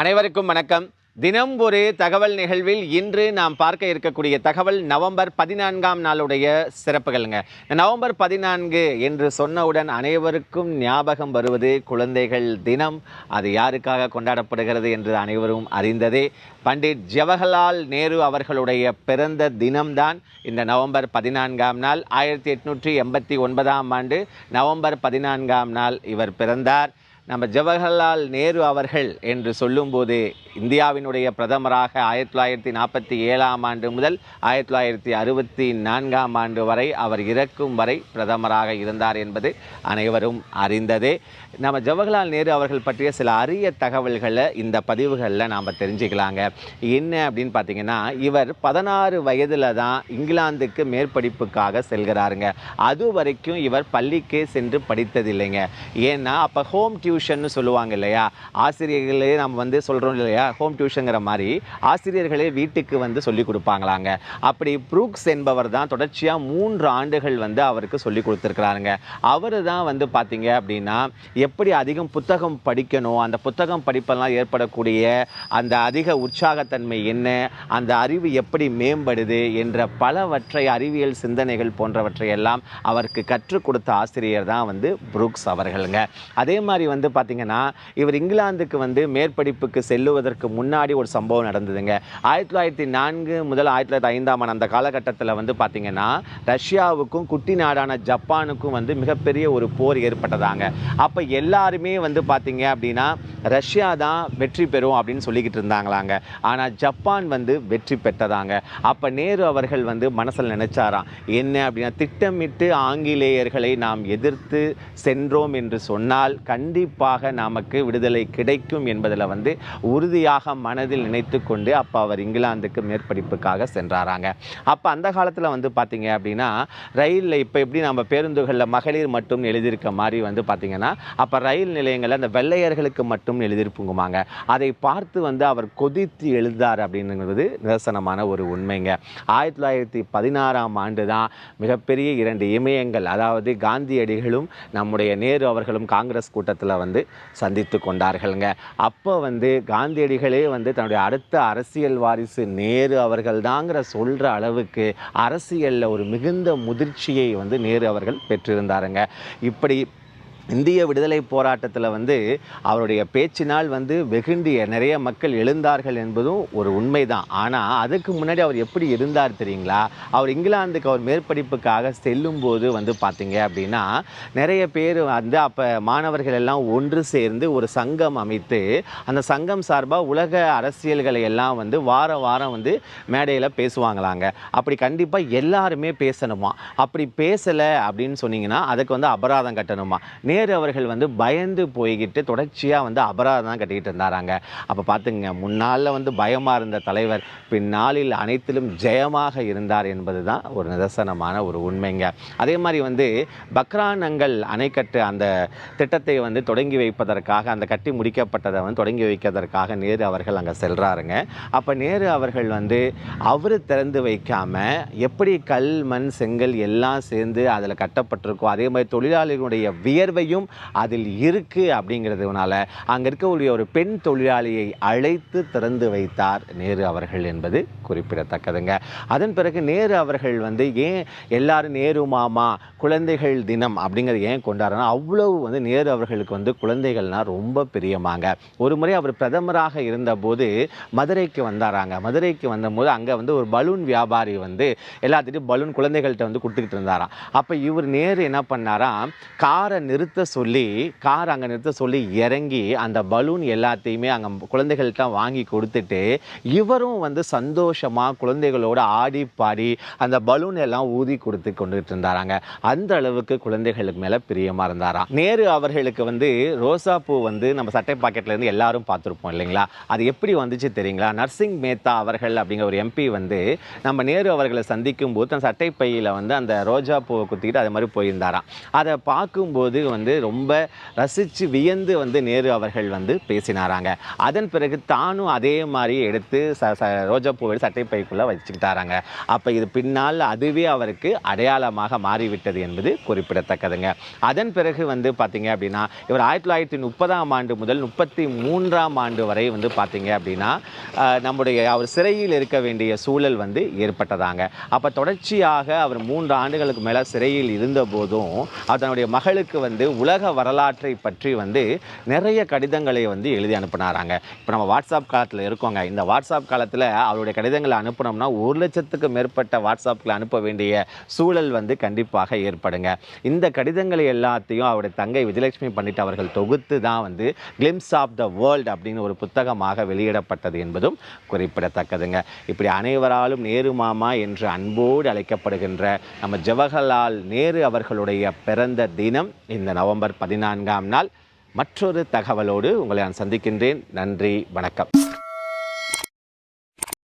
அனைவருக்கும் வணக்கம். தினம் ஒரு தகவல் நிகழ்வில் இன்று நாம் பார்க்க இருக்கக்கூடிய தகவல் நவம்பர் பதினான்காம் நாளுடைய சிறப்புகள்ங்க. நவம்பர் பதினான்கு என்று சொன்னவுடன் அனைவருக்கும் ஞாபகம் வருவது குழந்தைகள் தினம். அது யாருக்காக கொண்டாடப்படுகிறது என்று அனைவரும் அறிந்ததே. பண்டிட் ஜவஹர்லால் நேரு அவர்களுடைய பிறந்த தினம்தான் இந்த நவம்பர் பதினான்காம் நாள். ஆயிரத்தி எட்நூற்றி எண்பத்தி ஒன்பதாம் ஆண்டு நவம்பர் பதினான்காம் நாள் இவர் பிறந்தார். நம்ம ஜவஹர்லால் நேரு அவர்கள் என்று சொல்லும்போது இந்தியாவினுடைய பிரதமராக ஆயிரத்தி தொள்ளாயிரத்தி நாற்பத்தி ஏழாம் ஆண்டு முதல் ஆயிரத்தி தொள்ளாயிரத்தி அறுபத்தி நான்காம் ஆண்டு வரை அவர் இறக்கும் வரை பிரதமராக இருந்தார் என்பது அனைவரும் அறிந்ததே. நம்ம ஜவஹர்லால் நேரு அவர்கள் பற்றிய சில அரிய தகவல்களை இந்த பதிவுகளில் நாம் தெரிஞ்சுக்கலாங்க. என்ன அப்படின்னு பார்த்தீங்கன்னா இவர் பதினாறு வயதில் தான் இங்கிலாந்துக்கு மேற்படிப்புக்காக செல்கிறாருங்க. அது வரைக்கும் இவர் பள்ளிக்கே சென்று படித்ததில்லைங்க. ஏன்னா அப்போ ஹோம் டியூஷன்னு சொல்லுவாங்க இல்லையா? ஆசிரியர்களே நம்ம வந்து சொல்கிறோம் இல்லையா? ஹோம் டியூஷனுங்கிற மாதிரி ஆசிரியர்களே வீட்டுக்கு வந்து சொல்லி கொடுப்பாங்களாங்க. அப்படி ப்ரூக்ஸ் என்பவர் தான் தொடர்ச்சியாக மூன்று ஆண்டுகள் வந்து அவருக்கு சொல்லி கொடுத்துருக்குறாருங்க. அவர் தான் வந்து பார்த்தீங்க அப்படின்னா எப்படி அதிகம் புத்தகம் படிக்கணும் அந்த புத்தகம் படிப்பெல்லாம் ஏற்படக்கூடிய அந்த அதிக உற்சாகத்தன்மை என்ன அந்த அறிவு எப்படி மேம்படுது என்ற பலவற்றை அறிவியல் சிந்தனைகள் போன்றவற்றை எல்லாம் அவருக்கு கற்றுக் கொடுத்த ஆசிரியர் தான் வந்து புரூக்ஸ் அவர்களுங்க. அதே மாதிரி வந்து வந்து பார்த்தீங்கன்னா இவர் இங்கிலாந்துக்கு வந்து மேற்படிப்புக்கு செல்லுவதற்கு முன்னாடி ஒரு சம்பவம் நடந்ததுங்க. ஆயிரத்தி தொள்ளாயிரத்தி நான்கு முதல் ஆயிரத்தி தொள்ளாயிரத்தி ஐந்தாம் ஆண்டு அந்த காலகட்டத்தில் வந்து பார்த்தீங்கன்னா ரஷ்யாவுக்கும் குட்டி நாடான ஜப்பானுக்கும் வந்து மிகப்பெரிய ஒரு போர் ஏற்பட்டதாங்க. அப்போ எல்லாருமே வந்து பார்த்தீங்க அப்படின்னா ரஷ்யா தான் வெற்றி பெறும் அப்படின்னு சொல்லிக்கிட்டு இருந்தாங்களாங்க. ஆனால் ஜப்பான் வந்து வெற்றி பெற்றதாங்க. அப்போ நேரு அவர்கள் வந்து மனசில் நினைச்சாராம் என்ன அப்படின்னா திட்டமிட்டு ஆங்கிலேயர்களை நாம் எதிர்த்து சென்றோம் என்று சொன்னால் கண்டிப்பாக நமக்கு விடுதலை கிடைக்கும் என்பதில் வந்து உறுதியாக மனதில் நினைத்து கொண்டு அப்போ அவர் இங்கிலாந்துக்கு மேற்படிப்புக்காக சென்றாராங்க. அப்போ அந்த காலத்தில் வந்து பார்த்தீங்க அப்படின்னா ரயிலில் இப்போ எப்படி நம்ம பேருந்துகளில் மகளிர் மட்டும் எழுதியிருக்க மாதிரி வந்து பார்த்தீங்கன்னா அப்போ ரயில் நிலையங்களில் அந்த வெள்ளையர்களுக்கு மட்டும் எழுதியிருப்புங்குமாங்க. அதை பார்த்து வந்து அவர் கொதித்து எழுதார் அப்படிங்கிறது நிதர்சனமான ஒரு உண்மைங்க. ஆயிரத்தி தொள்ளாயிரத்தி பதினாறாம் ஆண்டு தான் மிகப்பெரிய இரண்டு இமயங்கள் அதாவது காந்தியடிகளும் நம்முடைய நேரு அவர்களும் காங்கிரஸ் கூட்டத்தில் வந்து சந்தித்து கொண்டார்கள்ங்க. அப்போ வந்து காந்தியடிகளே வந்து தன்னுடைய அடுத்த அரசியல் வாரிசு நேரு அவர்கள் தாங்கிற சொல்கிற அளவுக்கு அரசியலில் ஒரு மிகுந்த முதிர்ச்சியை வந்து நேரு அவர்கள் பெற்றிருந்தாருங்க. இப்படி இந்திய விடுதலை போராட்டத்தில் வந்து அவருடைய பேச்சினால் வந்து வெகுண்டி நிறைய மக்கள் எழுந்தார்கள் என்பதும் ஒரு உண்மைதான். ஆனால் அதுக்கு முன்னாடி அவர் எப்படி இருந்தார் தெரியுங்களா? அவர் இங்கிலாந்துக்கு அவர் மேற்படிப்புக்காக செல்லும்போது வந்து பார்த்தீங்க அப்படின்னா நிறைய பேர் வந்து அப்போ மாணவர்கள் எல்லாம் ஒன்று சேர்ந்து ஒரு சங்கம் அமைத்து அந்த சங்கம் சார்பாக உலக அரசியல்களை எல்லாம் வந்து வார வாரம் வந்து மேடையில் பேசுவாங்களாங்க. அப்படி கண்டிப்பாக எல்லாருமே பேசணுமா? அப்படி பேசலை அப்படின்னு சொன்னீங்கன்னா அதுக்கு வந்து அபராதம் கட்டணுமா? நேரு நேரு அவர்கள் வந்து பயந்து போய்கிட்டு தொடர்ச்சியாக வந்து அபராதம் தான் கட்டிக்கிட்டு இருந்தாராங்க. அப்போ பார்த்துங்க முன்னால் வந்து பயமாக இருந்த தலைவர் பின்னாளில் அனைத்திலும் ஜெயமாக இருந்தார் என்பது தான் ஒரு நிதர்சனமான ஒரு உண்மைங்க. அதே மாதிரி வந்து பக்ரானங்கள் அணைக்கட்டு அந்த திட்டத்தை வந்து தொடங்கி வைப்பதற்காக அந்த கட்டி முடிக்கப்பட்டதை வந்து தொடங்கி வைக்கிறதற்காக நேரு அவர்கள் அங்கே செல்கிறாருங்க அப்போ நேரு அவர்கள் வந்து அவர் திறந்து வைக்காமல் எப்படி கல் மண் செங்கல் எல்லாம் சேர்ந்து அதில் கட்டப்பட்டிருக்கோ அதே மாதிரி தொழிலாளிகளுடைய வியர்வையும் அதில் இருக்கு அப்படிங்கிறதுனால அங்கே இருக்கக்கூடிய ஒரு பெண் தொழிலாளியை அழைத்து திறந்து வைத்தார் நேரு அவர்கள் என்பது குறிப்பிடத்தக்கதுங்க. அதன் பிறகு நேரு அவர்கள் வந்து ஏன் எல்லாரும் நேரு மாமா குழந்தைகள் தினம் அப்படிங்கிறது ஏன் கொண்டாடுறா அவ்வளவு வந்து நேரு அவர்களுக்கு வந்து குழந்தைகள்னா ரொம்ப பிரியமாங்க. ஒரு முறை அவர் பிரதமராக இருந்தபோது மதுரைக்கு வந்தாராங்க. மதுரைக்கு வந்தபோது அங்கே வந்து ஒரு பலூன் வியாபாரி வந்து எல்லாத்திட்டையும் பலூன் குழந்தைகள்கிட்ட வந்து கொடுத்துக்கிட்டு இருந்தாராம். அப்போ இவர் நேரு என்ன பண்ணாராம்? காரை நிறுத்த நிறுத்த சொல்லி கார் அங்கே நிறுத்த சொல்லி இறங்கி அந்த பலூன் எல்லாத்தையுமே அங்கே குழந்தைகள்கிட்ட வாங்கி கொடுத்துட்டு இவரும் வந்து சந்தோஷமாக குழந்தைகளோட ஆடி பாடி அந்த பலூன் எல்லாம் ஊதி கொடுத்து கொண்டுட்டு இருந்தாராங்க. அந்த அளவுக்கு குழந்தைகளுக்கு மேலே பிரியமாக இருந்தாராம். நேரு அவர்களுக்கு வந்து ரோசா பூ வந்து நம்ம சட்டை பாக்கெட்லேருந்து எல்லாரும் பார்த்துருப்போம் இல்லைங்களா? அது எப்படி வந்துச்சு தெரியுங்களா? நர்சிங் மேத்தா அவர்கள் அப்படிங்கிற ஒரு எம்பி வந்து நம்ம நேரு அவர்களை சந்திக்கும் போது தன் சட்டை பையில் வந்து அந்த ரோஜா பூவை குத்திக்கிட்டு அது மாதிரி போயிருந்தாராம். அதை பார்க்கும்போது வந்து வந்து ரொம்ப ரசித்து வியந்து வந்து நேரு அவர்கள் வந்து பேசினாராங்க. அதன் பிறகு தானும் அதே மாதிரி எடுத்து ச ச ரோஜாப்பூ சட்டை சட்டைப்பைக்குள்ளே வச்சுக்கிட்டாராங்க. அப்போ இது பின்னால் அதுவே அவருக்கு அடையாளமாக மாறிவிட்டது என்பது குறிப்பிடத்தக்கதுங்க. அதன் பிறகு வந்து பார்த்தீங்க அப்படின்னா இவர் ஆயிரத்தி தொள்ளாயிரத்தி முப்பதாம் ஆண்டு முதல் முப்பத்தி மூன்றாம் ஆண்டு வரை வந்து பார்த்தீங்க அப்படின்னா நம்முடைய அவர் சிறையில் இருக்க வேண்டிய சூழல் வந்து ஏற்பட்டதாங்க. அப்போ தொடர்ச்சியாக அவர் மூன்று ஆண்டுகளுக்கு மேலே சிறையில் இருந்த போதும் அவர் தன்னுடைய மகளுக்கு வந்து உலக வரலாற்றை பற்றி வந்து நிறைய கடிதங்களை வந்து எழுதி அனுப்புனாராங்க. இப்போ நம்ம வாட்ஸ்அப் காலத்தில் இருக்கோங்க. இந்த வாட்ஸ்அப் காலத்தில் அவருடைய கடிதங்களை அனுப்பினோம்னா ஒரு லட்சத்துக்கு மேற்பட்ட வாட்ஸ்அப்பில் அனுப்ப வேண்டிய சூழல் வந்து கண்டிப்பாக ஏற்படுங்க. இந்த கடிதங்களை எல்லாத்தையும் அவருடைய தங்கை விஜயலட்சுமி பண்டிட் அவர்கள் தொகுத்து தான் வந்து கிளிம்ஸ் ஆஃப் த வேர்ல்ட் அப்படின்னு ஒரு புத்தகமாக வெளியிடப்பட்டது என்பதும் குறிப்பிடத்தக்கதுங்க. இப்படி அனைவராலும் நேரு மாமா என்று அன்போடு அழைக்கப்படுகின்ற நம்ம ஜவஹர்லால் நேரு அவர்களுடைய பிறந்த தினம் இந்த நவம்பர் பதினான்காம் நாள். மற்றொரு தகவலோடு உங்களை நான் சந்திக்கின்றேன். நன்றி வணக்கம்.